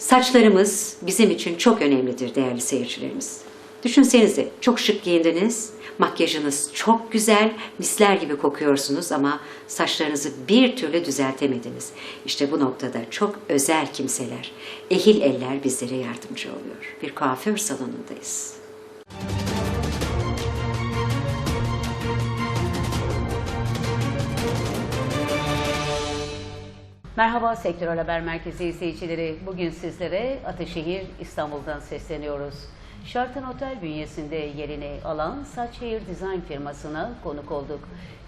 Saçlarımız bizim için çok önemlidir değerli seyircilerimiz. Düşünsenize çok şık giyindiniz, makyajınız çok güzel, misler gibi kokuyorsunuz ama saçlarınızı bir türlü düzeltemediniz. İşte bu noktada çok özel kimseler, ehil eller bizlere yardımcı oluyor. Bir kuaför salonundayız. Merhaba Sektörel Haber Merkezi izleyicileri. Bugün sizlere Ataşehir İstanbul'dan sesleniyoruz. Sheraton Otel bünyesinde yerini alan Saç Hair Design firmasına konuk olduk.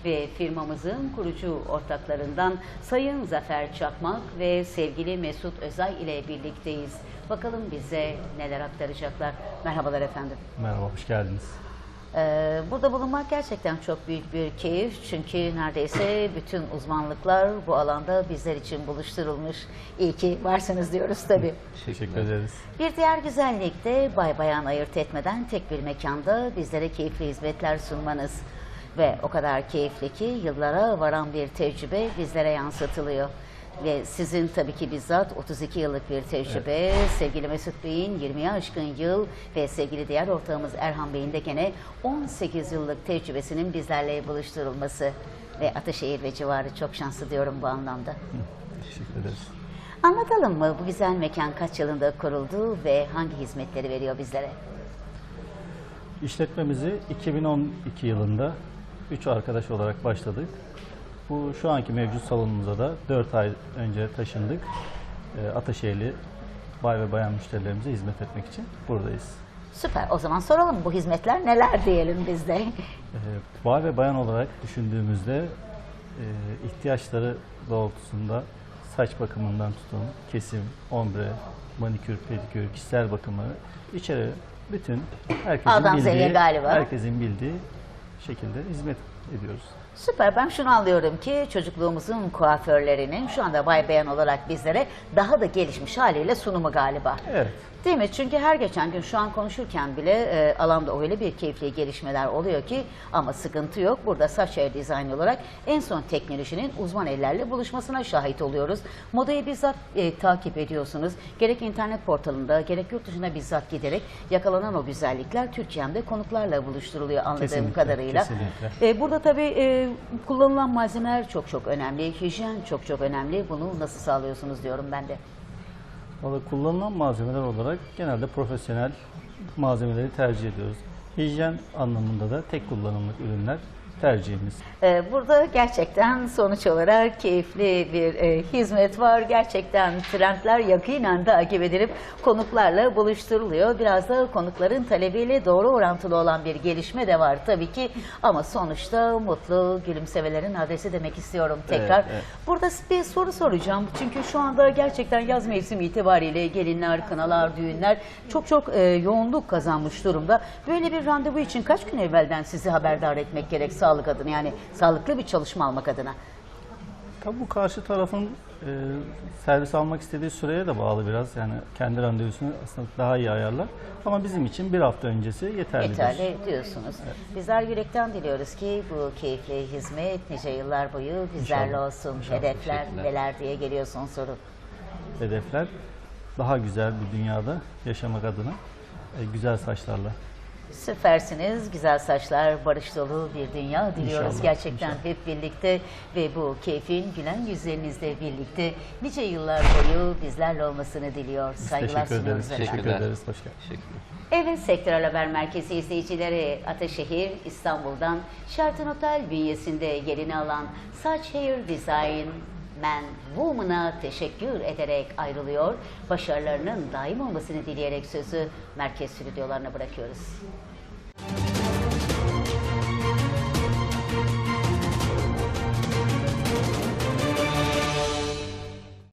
Ve firmamızın kurucu ortaklarından Sayın Zafer Çakmak ve sevgili Mesut Özay ile birlikteyiz. Bakalım bize neler aktaracaklar. Merhabalar efendim. Merhaba, hoş geldiniz. Ee, Burada bulunmak gerçekten çok büyük bir keyif çünkü neredeyse bütün uzmanlıklar bu alanda bizler için buluşturulmuş. İyi ki varsınız diyoruz tabii. Teşekkür ederiz. Bir diğer güzellik de bay bayan ayırt etmeden tek bir mekanda bizlere keyifli hizmetler sunmanız. Ve o kadar keyifli ki yıllara varan bir tecrübe bizlere yansıtılıyor. Ve sizin tabii ki bizzat 32 yıllık bir tecrübe, sevgili Mesut Bey'in 20'ye aşkın yıl ve sevgili diğer ortağımız Erhan Bey'in de gene 18 yıllık tecrübesinin bizlerle buluşturulması. Ve Ataşehir ve civarı çok şanslı diyorum bu anlamda. Teşekkür ederiz. Anlatalım mı bu güzel mekan kaç yılında kuruldu ve hangi hizmetleri veriyor bizlere? İşletmemizi 2012 yılında 3 arkadaş olarak başladık. Bu şu anki mevcut salonumuza da 4 ay önce taşındık. E, Ataşehirli bay ve bayan müşterilerimize hizmet etmek için buradayız. Süper. O zaman soralım bu hizmetler neler diyelim biz de. E, bay ve bayan olarak düşündüğümüzde e, ihtiyaçları doğrultusunda saç bakımından tutun, kesim, ombre, manikür, pedikür, kişisel bakımı içeri bütün herkesin Z'ye bildiği, galiba. herkesin bildiği şekilde hizmet ediyoruz. Süper. Ben şunu anlıyorum ki çocukluğumuzun kuaförlerinin şu anda bay bayan olarak bizlere daha da gelişmiş haliyle sunumu galiba. Evet. Değil mi? Çünkü her geçen gün şu an konuşurken bile e, alanda öyle bir keyifli gelişmeler oluyor ki ama sıkıntı yok. Burada saç hair design olarak en son teknolojinin uzman ellerle buluşmasına şahit oluyoruz. Modayı bizzat e, takip ediyorsunuz. Gerek internet portalında gerek yurt dışına bizzat giderek yakalanan o güzellikler Türkiye'mde konuklarla buluşturuluyor anladığım Kesinlikle, kadarıyla. kesinlikle. E, burada tabii e, kullanılan malzemeler çok çok önemli. Hijyen çok çok önemli. Bunu nasıl sağlıyorsunuz diyorum ben de. Valla kullanılan malzemeler olarak genelde profesyonel malzemeleri tercih ediyoruz. Hijyen anlamında da tek kullanımlık ürünler tercihimiz. Ee, Burada gerçekten sonuç olarak keyifli bir e, hizmet var. Gerçekten trendler yakinen takip edilip konuklarla buluşturuluyor. Biraz da konukların talebiyle doğru orantılı olan bir gelişme de var tabii ki. Ama sonuçta mutlu gülümsemelerin adresi demek istiyorum tekrar. Evet, evet. Burada bir soru soracağım. Çünkü şu anda gerçekten yaz mevsimi itibariyle gelinler, kınalar, düğünler çok çok e, yoğunluk kazanmış durumda. Böyle bir randevu için kaç gün evvelden sizi haberdar etmek gerek sağlık adına? Yani sağlıklı bir çalışma almak adına. Tabii bu karşı tarafın e, servis almak istediği süreye de bağlı biraz. Yani kendi randevusunu aslında daha iyi ayarlar. Ama bizim için bir hafta öncesi yeterlidir. Yeterli diyorsunuz. Bizler yürekten diliyoruz ki bu keyifli hizmet nice yıllar boyu bizlerle İnşallah. olsun. İnşallah. Hedefler neler diye geliyor son soru. Hedefler daha güzel bir dünyada yaşamak adına e, güzel saçlarla. Süpersiniz. Güzel saçlar, barış dolu bir dünya diliyoruz İnşallah, gerçekten inşallah. hep birlikte ve bu keyfin gülen yüzlerinizle birlikte nice yıllar boyu bizlerle olmasını diliyor. Biz Saygılar teşekkür ederiz. efendim. Teşekkür ederiz. Hoş geldiniz. Evet Sektörel Haber Merkezi izleyicileri Ataşehir İstanbul'dan Sheraton Otel bünyesinde yerini alan Saç Hair Design Man Woman'a teşekkür ederek ayrılıyor. Başarılarının daim olmasını dileyerek sözü merkez stüdyolarına bırakıyoruz.